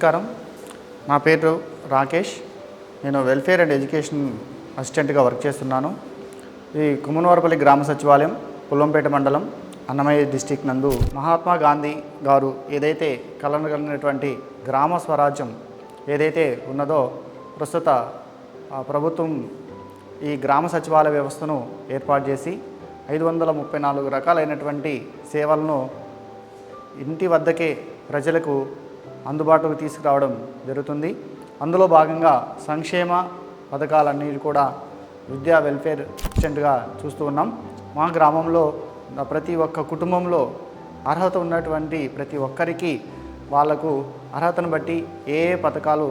నమస్కారం. నా పేరు రాకేష్. నేను వెల్ఫేర్ అండ్ ఎడ్యుకేషన్ అసిస్టెంట్గా వర్క్ చేస్తున్నాను. ఈ కుమ్మనవారపల్లి గ్రామ సచివాలయం పుల్లంపేట మండలం అన్నమయ్య డిస్టిక్ నందు మహాత్మా గాంధీ గారు ఏదైతే కలనగలిగినటువంటి గ్రామ స్వరాజ్యం ఏదైతే ఉన్నదో ప్రస్తుత ప్రభుత్వం ఈ గ్రామ సచివాలయ వ్యవస్థను ఏర్పాటు చేసి ఐదు వందల ముప్పై నాలుగు రకాలైనటువంటి సేవలను ఇంటి వద్దకే ప్రజలకు అందుబాటులోకి తీసుకురావడం జరుగుతుంది. అందులో భాగంగా సంక్షేమ పథకాలన్నీ కూడా విద్యా వెల్ఫేర్ అసిస్టెంట్గా చూస్తూ ఉన్నాం. మా గ్రామంలో ప్రతి ఒక్క కుటుంబంలో అర్హత ఉన్నటువంటి ప్రతి ఒక్కరికి వాళ్ళకు అర్హతను బట్టి ఏ ఏ పథకాలు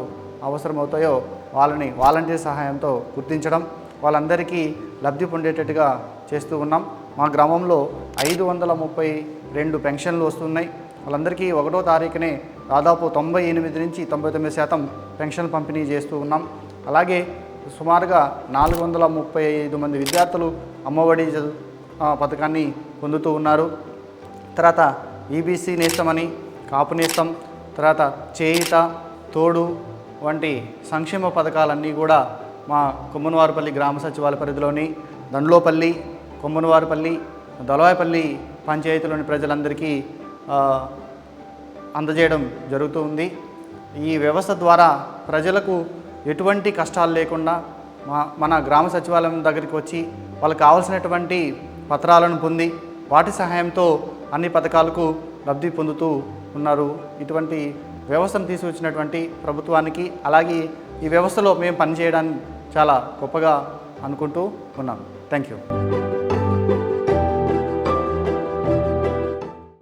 అవసరమవుతాయో వాళ్ళని వాలంటీర్ సహాయంతో గుర్తించడం వాళ్ళందరికీ లబ్ధి పొందేటట్టుగా చేస్తూ ఉన్నాం. మా గ్రామంలో ఐదు వందల ముప్పై రెండు పెన్షన్లు వస్తున్నాయి. వాళ్ళందరికీ ఒకటో తారీఖునే దాదాపు తొంభై ఎనిమిది నుంచి తొంభై తొమ్మిది శాతం పెన్షన్ పంపిణీ చేస్తూ ఉన్నాం. అలాగే సుమారుగా నాలుగు వందల ముప్పై ఐదు మంది విద్యార్థులు అమ్మఒడి పథకాన్ని పొందుతూ ఉన్నారు. తర్వాత ఈబీసీ నేస్తమని కాపు నేస్తం తర్వాత చేయిత తోడు వంటి సంక్షేమ పథకాలన్నీ కూడా మా కొమ్మనవారిపల్లి గ్రామ సచివాలయ పరిధిలోని దండ్లోపల్లి కొమ్మనవారిపల్లి దొలవాయపల్లి పంచాయతీలోని ప్రజలందరికీ అందజేయడం జరుగుతూ ఉంది ఈ వ్యవస్థ ద్వారా ప్రజలకు ఎటువంటి కష్టాలు లేకుండా మా మన గ్రామ సచివాలయం దగ్గరికి వచ్చి వాళ్ళకి కావాల్సినటువంటి పత్రాలను పొంది వాటి సహాయంతో అన్ని పథకాలకు లబ్ధి పొందుతూ ఉన్నారు. ఇటువంటి వ్యవస్థను తీసుకొచ్చినటువంటి ప్రభుత్వానికి అలాగే ఈ వ్యవస్థలో మేము పనిచేయడానికి చాలా గొప్పగా అనుకుంటూ ఉన్నాం. Thank you.